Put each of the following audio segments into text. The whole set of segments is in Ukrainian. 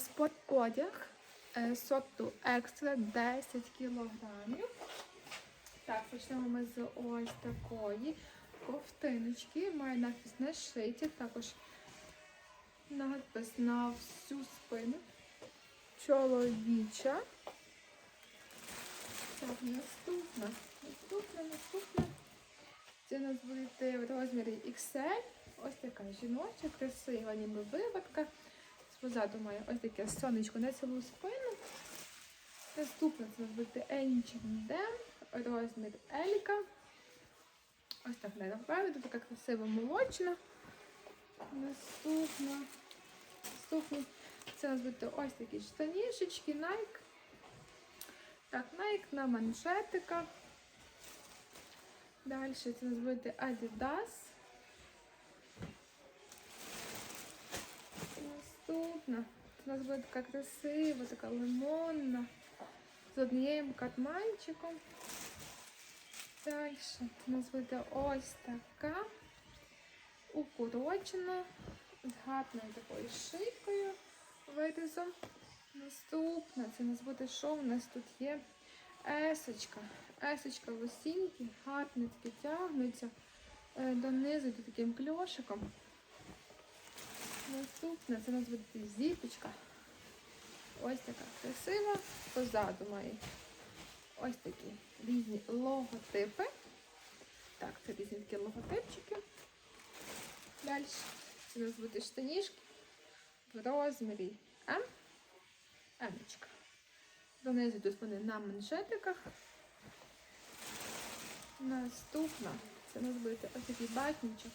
спорт-одяг е, сорту екстра 10 кілограмів. Так, почнемо ми з ось такої ковтиночки. Має надпис на шиті, також надпис на всю спину. Чоловіча. Так, наступна. Наступна, наступна. Це у нас буде в розмірі XL. Ось така жіноча, красива, ніби виводка. Позаду має ось таке сонечко на цілу спину. Наступна це нас буде H&M, розмір Елька. Ось так не попереду, така красива молочна. Наступна. Наступна. Це у ось такі штанішечки, Nike. Так, Nike на манжетиках. Далі це у нас Adidas. Наступна. У нас буде така красива, така лимонна. З однією катманчиком. Далі у нас буде ось така укорочена, з гарною такою шийкою вирізом. Наступна, це у нас буде що? У нас тут є есочка. Есочка в осінці, гарно таки тягнуться е, донизу таким кльошиком. Наступна, це у нас буде зіпочка. Ось така красива. Позаду має ось такі різні логотипи. Так, це різні такі логотипчики. Далі це у нас будуть штанішки в розмірі М. Емочка. Донизу йдуть вони на манжетиках. Наступна це у нас буде ось такий батничок.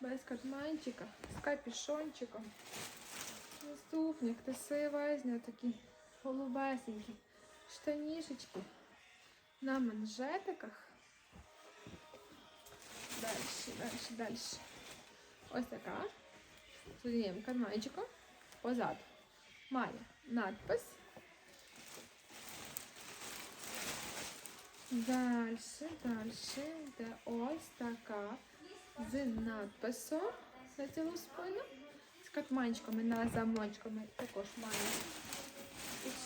Без карманчика, з капюшончиком. Наступні красивезні, такі голубесенькі штанішечки на манжетиках. Далі, далі, далі. Ось така. З одним карманчиком. Позаду має надпис. Далі, далі йде ось така З надписом на цілу спину. З катманчиками на замочками також має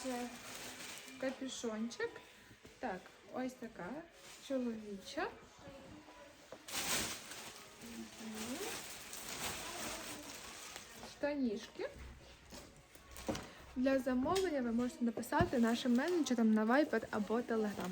ще капюшончик. Так, ось така чоловіча. Мгм. Штанішки. Для замовлення ви можете написати нашим менеджерам на Viber або Telegram.